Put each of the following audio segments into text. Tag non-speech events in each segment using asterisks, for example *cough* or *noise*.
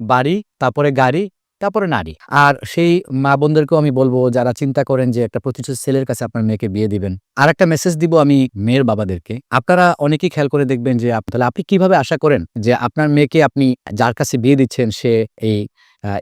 বাড়ি, তারপরে গাড়ি, তারপরে নারী। আর সেই মা বোনদেরকেও আমি বলব, যারা চিন্তা করেন যে একটা প্রতিষ্ঠিত ছেলের কাছে আপনার মেয়েকে বিয়ে দিবেন আর একটা মেসেজ দিব আমি মেয়ের বাবাদেরকে। আপনারা অনেকেই খেয়াল করে দেখবেন যে তাহলে আপনি কীভাবে আশা করেন যে আপনার মেয়েকে আপনি যার কাছে বিয়ে দিচ্ছেন, সে এই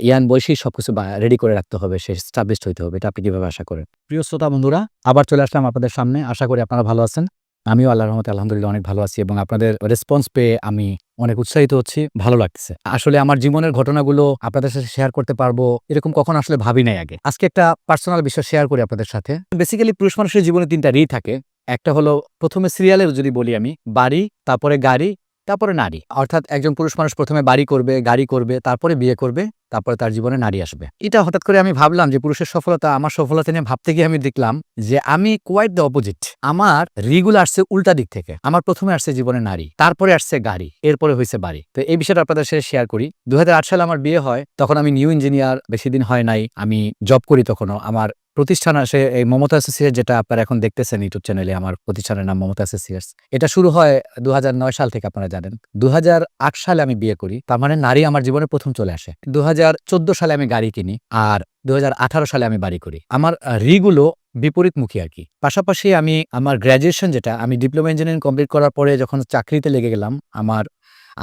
ইয়ান বয়সী সবকিছু রেডি করে রাখতে হবে, সে স্টাবলিশড হইতে হবে, এটা আপনি কীভাবে আশা করেন? প্রিয় শ্রোতা বন্ধুরা, আবার চলে আসলাম আপনাদের সামনে। আশা করি আপনারা ভালো আছেন। আমিও আল্লাহর রহমতে আলহামদুলিল্লাহ অনেক ভালো আছি এবং আপনাদের রেসপন্স পেয়ে আমি অনেক উৎসাহিত হচ্ছি, ভালো লাগছে আসলে আমার জীবনের ঘটনাগুলো আপনাদের সাথে শেয়ার করতে পারব, এরকম কখন আসলে ভাবি নাই আগে। আজকে একটা পার্সোনাল বিষয় শেয়ার করি আপনাদের সাথে। বেসিক্যালি পুরুষ মানুষের জীবনে তিনটা রি থাকে। একটা হলো প্রথমে সিরিয়ালের যদি বলি আমি, বাড়ি, তারপরে গাড়ি, তারপরে নারী। অর্থাৎ একজন পুরুষ মানুষ প্রথমে বাড়ি করবে, গাড়ি করবে, তারপরে বিয়ে করবে। তারপরে তার জীবনে নারী আসবে। এটা হঠাৎ করে আমি ভাবলাম যে পুরুষের সফলতা, আমার সফলতা নিয়ে ভাবতে গিয়ে আমি দেখলাম যে আমি কোয়াইট দ্য অপোজিট আমার রিগুলো আসছে উল্টা দিক থেকে। আমার প্রথমে আসছে জীবনে নারী, তারপরে আসছে গাড়ি, এরপরে হয়েছে বাড়ি। তো এই বিষয়টা আপনাদের সাথে শেয়ার করি। দুহাজার আট সালে আমার বিয়ে হয়, তখন আমি নিউ ইঞ্জিনিয়ার বেশি দিন হয় নাই, আমি জব করি তখনও। আমার প্রতিষ্ঠান আসে, এই মমতা অ্যাসোসিয়েট যেটা আপনারা এখন দেখতেছেন ইউটিউব চ্যানেলে, আমার প্রতিষ্ঠানের নাম মমতা অ্যাসোসিয়েটস এটা শুরু হয় দুহাজার নয় সাল থেকে আপনারা জানেন। দু হাজার আট সালে আমি বিয়ে করি, তার মানে নারী আমার জীবনে প্রথম চলে আসে। দু হাজার চোদ্দ সালে আমি গাড়ি কিনি আর দু হাজার আঠারো সালে আমি বাড়ি করি। আমার রিগুলো বিপরীতমুখী আর কি। পাশাপাশি আমি, আমার গ্র্যাজুয়েশন যেটা, আমি ডিপ্লোমা ইঞ্জিনিয়ারিং কমপ্লিট করার পরে যখন চাকরিতে লেগে গেলাম, আমার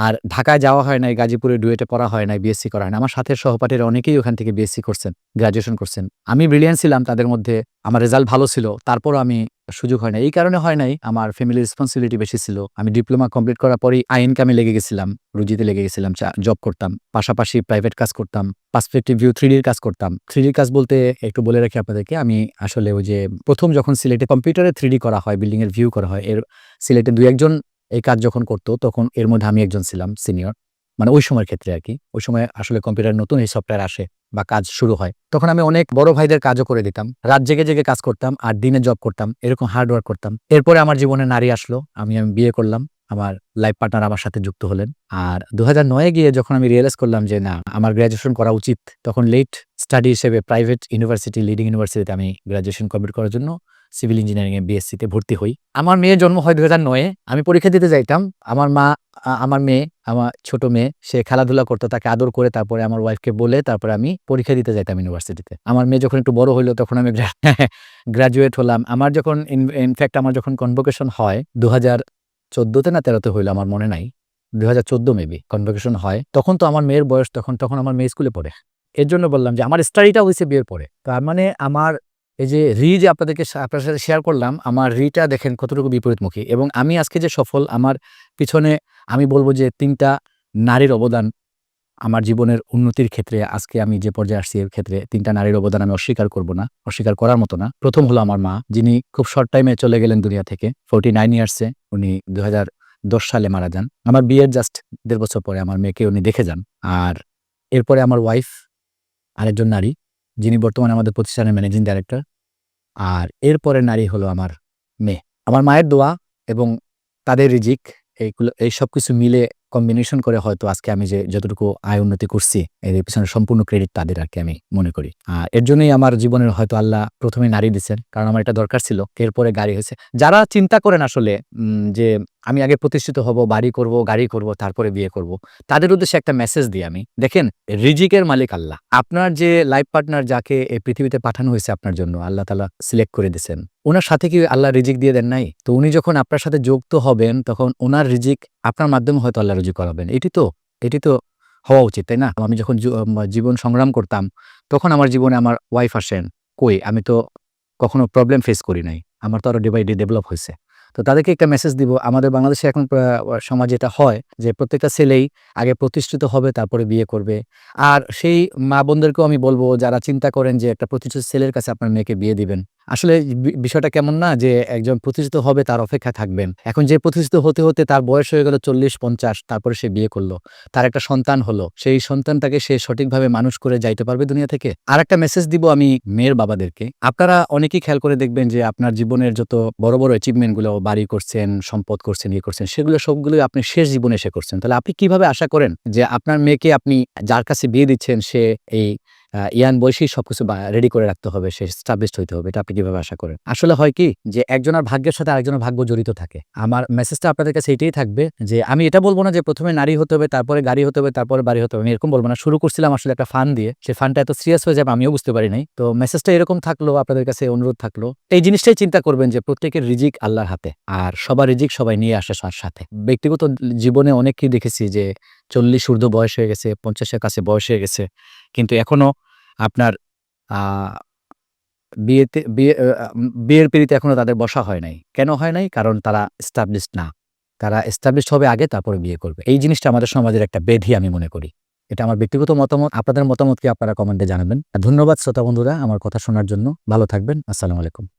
আর ঢাকায় যাওয়া হয় নাই, গাজীপুরে ডুয়েটে পড়া হয় নাই বিএসসি করা হয় না আমার সাথে সহপাঠীরা অনেকেই ওখান থেকে বিএসসি করছেন গ্রাজুয়েশন করছেন। আমি ব্রিলিয়ান্ট ছিলাম তাদের মধ্যে, আমার রেজাল্ট ভালো ছিল, তারপরও আমি সুযোগ হয় না এই কারণে হয় নাই, আমার ফ্যামিলি রেসপন্সিবিলিটি বেশি ছিল। আমি ডিপ্লোমা কমপ্লিট করার পরেই আই ইনকামে লেগে গেছিলাম, রুজিতে লেগে গেছিলাম জব করতাম। পাশাপাশি প্রাইভেট কাজ করতাম পার্সপেক্টিভ ভিউ থ্রিডির কাজ করতাম। থ্রিডির কাজ বলতে একটু বলে রাখি আপনাদেরকে, আমি আসলে ওই যে প্রথম যখন সিলেটে কম্পিউটারে থ্রিডি করা হয় বিল্ডিংয়ের ভিউ করা হয়, এর সিলেটে দু একজন এই কাজ যখন করতো, তখন এর মধ্যে আমি একজন ছিলাম সিনিয়র মানে ওই সময়ের ক্ষেত্রে আর কি। ওই সময় আসলে কম্পিউটার নতুন এই সফটওয়্যার আসে বা কাজ শুরু হয়। তখন আমি অনেক বড় ভাইদের কাজও করে দিতাম। রাত জেগে জেগে কাজ করতাম আর দিনে জব করতাম, এরকম হার্ডওয়ার্ক করতাম। এরপরে আমার জীবনে নারী আসলো, আমি আমি বিয়ে করলাম। আমার লাইফ পার্টনার আমার সাথে যুক্ত হলেন। আর দু হাজার নয়ে গিয়ে যখন আমি রিয়েলাইজ করলাম যে, না, আমার গ্র্যাজুয়েশন করা উচিত, তখন লেট স্টাডি হিসেবে প্রাইভেট ইউনিভার্সিটি লিডিং ইউনিভার্সিটিতে আমি গ্র্যাজুয়েশন কমপ্লিট করার জন্য সিভিল ইঞ্জিনিয়ারিং এ বিএসসি তে ভর্তি হই। আমার মেয়ের জন্ম হয় দু হাজার নয়ে। আমি পরীক্ষা দিতে যাইতাম। আমার মা আমার মেয়ে, আমার ছোট মেয়ে, সে খেলাধুলা করতো, তাকে আদর করে তারপরে আমার ওয়াইফকে বলে তারপরে আমি পরীক্ষা দিতে যাইতাম ইউনিভার্সিটিতে আমার মেয়ে যখন একটু বড় হইল, তখন আমি গ্রাজুয়েট *laughs* হলাম। আমার যখন ইনফ্যাক্ট আমার যখন কনভোকেশন হয় দু হাজার চোদ্দোতে না তেরোতে হইল আমার মনে নাই দু হাজার চোদ্দ মেবি কনভোকেশন হয়। তখন তো আমার মেয়ের বয়স, তখন তখন আমার মেয়ে স্কুলে পড়ে। এর জন্য বললাম যে আমার স্টাডিটা হয়েছে বিয়ের পরে। তার মানে আমার এই যে রি যে আপনাদেরকে আপনার সাথে শেয়ার করলাম, আমার রিটা দেখেন কতটুকু বিপরীতমুখী। এবং আমি আজকে যে সফল, আমার পিছনে আমি বলব যে তিনটা নারীর অবদান আমার জীবনের উন্নতির ক্ষেত্রে, আজকে আমি যে পর্যায়ে আসছি এর ক্ষেত্রে, তিনটা নারীর অবদান আমি অস্বীকার করব না, অস্বীকার করার মতো না। প্রথম হলো আমার মা, যিনি খুব শর্ট টাইমে চলে গেলেন দুনিয়া থেকে ফোর্টি নাইন ইয়ার্সে উনি দু দশ সালে মারা যান। আমার বিয়ের জাস্ট দেড় বছর পরে আমার মেয়েকে উনি দেখে যান। আর এরপরে আমার ওয়াইফ আরেকজন নারী, যিনি বর্তমানে আমাদের প্রতিষ্ঠানের ম্যানেজিং ডাইরেক্টর আর এরপরে নারী হলো আমার মেয়ে। আমার মায়ের দোয়া এবং তাদের রিজিক, এইগুলো, এই সব কিছু মিলে কম্বিনেশন করে হয়তো আজকে আমি যে যতটুকু আয় উন্নতি করছি, এর পিছনে সম্পূর্ণ ক্রেডিট তাদের আর কি আমি মনে করি। এর জন্যই আমার জীবনের হয়তো আল্লাহ প্রথমে নারী দিচ্ছেন কারণ আমার এটা দরকার ছিল, এরপরে গাড়ি হয়েছে। যারা চিন্তা করেন আসলে যে আমি আগে প্রতিষ্ঠিত হব, বাড়ি করব, গাড়ি করব, তারপরে বিয়ে করব, তাদের উদ্দেশ্যে একটা মেসেজ দিই আমি। দেখেন, রিজিকের মালিক আল্লাহ। আপনার যে লাইফ পার্টনার যাকে এই পৃথিবীতে পাঠানো হয়েছে আপনার জন্য, আল্লাহ তালা সিলেক্ট করে দিয়েছেন। ওনার সাথে কি আল্লাহ রিজিক দিয়ে দেন নাই? তো উনি যখন আপনার সাথে যুক্ত হবেন, তখন ওনার রিজিক আপনার মাধ্যমে হয়তো আল্লাহ রুজি করাবেন। এটি তো এটি তো হওয়া উচিত, তাই না? আমি যখন জীবন সংগ্রাম করতাম, তখন আমার জীবনে আমার ওয়াইফ আসেন, কই, আমি তো কখনো প্রবলেম ফেস করি নাই, আমার তো আরও ডে বাই ডে ডেভেলপ হয়েছে। তো তাদেরকে একটা মেসেজ দিব, আমাদের বাংলাদেশে এখন সমাজে এটা হয় যে প্রত্যেকটা ছেলেই আগে প্রতিষ্ঠিত হবে, তারপরে বিয়ে করবে। আর সেই মা বোনদেরকেও আমি বলব, যারা চিন্তা করেন যে একটা প্রতিষ্ঠিত ছেলের কাছে আপনার মেয়েকে বিয়ে দিবেন আসলে বিষয়টা কেমন না যে একজন প্রতিষ্ঠিত হবে তার অপেক্ষা থাকবেন। এখন যে প্রতিষ্ঠিত হতে হতে তার বয়স হয়ে গেল চল্লিশ, পঞ্চাশ, তারপরে সে বিয়ে করল। তার একটা সন্তান হলো। সেই সন্তানটাকে সে সঠিকভাবে মানুষ করে যাইতে পারবে দুনিয়া থেকে। আর একটা মেসেজ দিব আমি মেয়ের বাবাদেরকে। আপনারা অনেকেই খেয়াল করে দেখবেন যে আপনার জীবনের যত বড় বড় অ্যাচিভমেন্টগুলো বাড়ি করছেন, সম্পদ করছেন ইয়ে করছেন, সেগুলো সবগুলো আপনি শেষ জীবনে এসে করছেন। তাহলে আপনি কীভাবে আশা করেন যে আপনার মেয়েকে আপনি যার কাছে বিয়ে দিচ্ছেন, সে এই ইয়ান বয়সেই সবকিছু রেডি করে রাখতে হবে, সে স্টাবলিশড হইতে হবে, এটা আপনি কীভাবে আশা করেন? আসলে হয় কি যে একজনের ভাগ্যের সাথে আরেকজনের ভাগ্য জড়িত থাকে। আমার মেসেজটা আপনাদের কাছে এটাই থাকবে যে, আমি এটা বলব না যে, প্রথমে নারী হতে হবে, তারপরে গাড়ি হতে হবে, তারপরে বাড়ি হতে হবে, আমি এরকম বলব না। শুরু করছিলাম আসলে একটা ফান দিয়ে সেই ফানটা এত সিরিয়াস হয়ে যাবে আমিও বুঝতে পারি নাই। তো মেসেজটা এরকম থাকল, আপনাদের কাছে অনুরোধ থাকল। এই জিনিসটাই চিন্তা করবেন যে, প্রত্যেকের রিজিক আল্লাহর হাতে, আর সবার রিজিক সবাই নিয়ে আসে তার সাথে। ব্যক্তিগত জীবনে অনেককেই দেখেছি যে চল্লিশ ঊর্ধ্ব বয়স হয়ে গেছে, পঞ্চাশের কাছে বয়স হয়ে গেছে। কিন্তু এখনও আপনার বিয়েতে, বিয়ে বিয়ের পিড়িতে এখনও তাদের বসা হয় নাই। কেন হয় নাই? কারণ তারা এস্টাবলিশড না। তারা এস্টাবলিশড হবে আগে, তারপরে বিয়ে করবে। এই জিনিসটা আমাদের সমাজের একটা বেধি, আমি মনে করি। এটা আমার ব্যক্তিগত মতামত। আপনাদের মতামতকে আপনারা কমেন্টে জানাবেন। ধন্যবাদ, শ্রোতা বন্ধুরা, আমার কথা শোনার জন্য। ভালো থাকবেন। আসসালামু আলাইকুম।